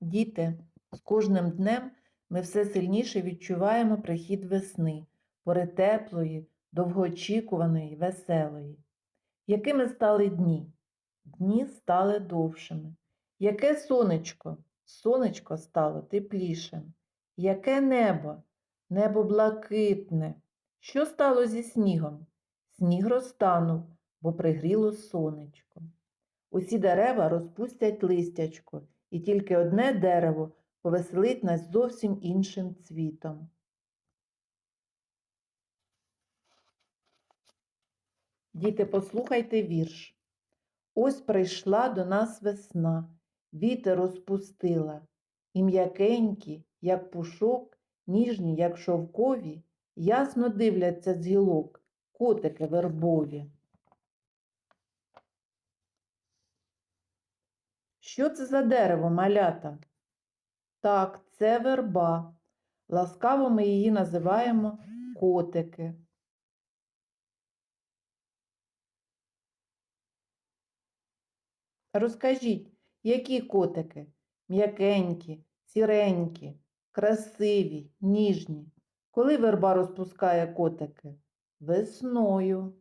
Діти, з кожним днем ми все сильніше відчуваємо прихід весни, пори теплої, довгоочікуваної, веселої. Якими стали дні? Дні стали довшими. Яке сонечко? Сонечко стало теплішим. Яке небо? Небо блакитне. Що стало зі снігом? Сніг розтанув, бо пригріло сонечко. Усі дерева розпустять листячко, і тільки одне дерево повеселить нас зовсім іншим цвітом. Діти, послухайте вірш. Ось прийшла до нас весна, вітер розпустила, і м'якенькі, як пушок, ніжні, як шовкові, ясно дивляться з гілок, котики вербові. Що це за дерево, малята? Так, це верба. Ласкаво ми її називаємо котики. Розкажіть, які котики? М'якенькі, сіренькі, красиві, ніжні. Коли верба розпускає котики? Весною.